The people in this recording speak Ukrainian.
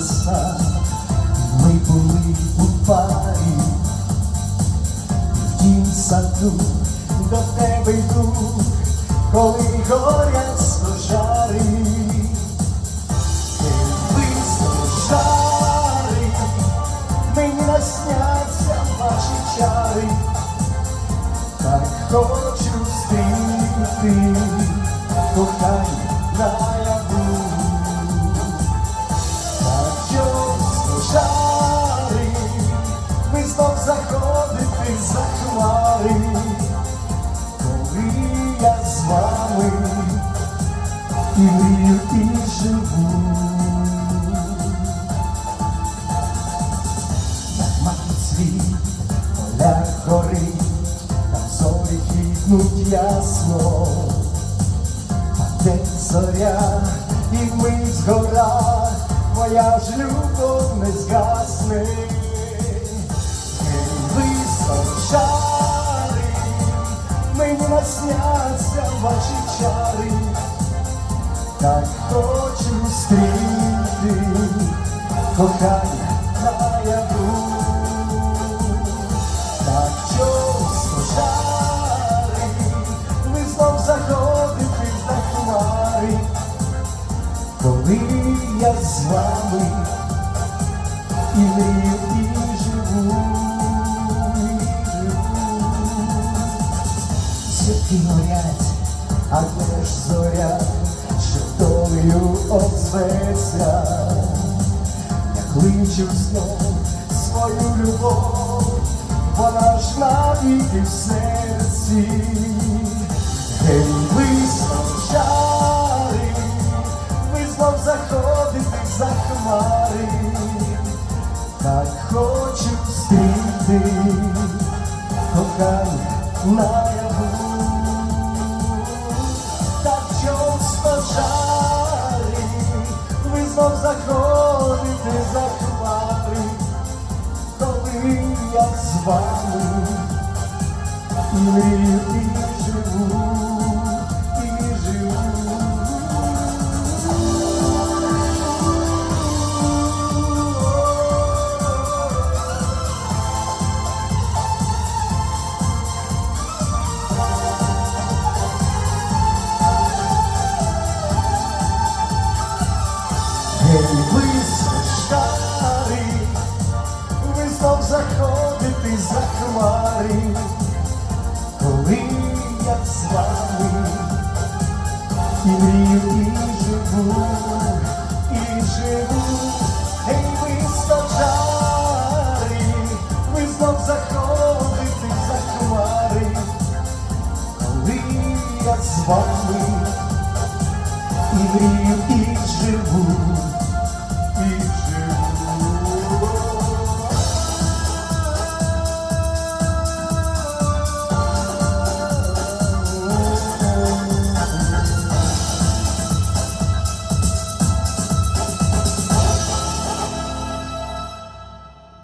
весна, ми були у парі, в тім саду до тебе йду, коли горять стожари, жари, мені насняться ваші чари, так хочу стріти, кохання з вами і мрію, і живу. Мати світ, поля горить, там зорі квітнуть ясно. День зоря і мить згора, моя ж любов не згасне. Гей, височари, мені насняться ваші чари, так хочу стріти, кохання наяву. Так чого жари, ви знов заходите за хмари, коли я з вами і мрію, і Святі горять, а де ж зоря, долею обзветься. Я кличу знов свою любов, вона ж навіки в серці. Гей, ви жари, ви знов заходите за хмари, так хочу стріти, кохання. Ви заходити за хмари, коли я з вами мрію, Гей, ви знов заходите за хмари, коли я з вами і мрію, і живу, і живу. Гей, ви стожари, ви знов заходите за хмари, коли я з вами і мрію, і живу.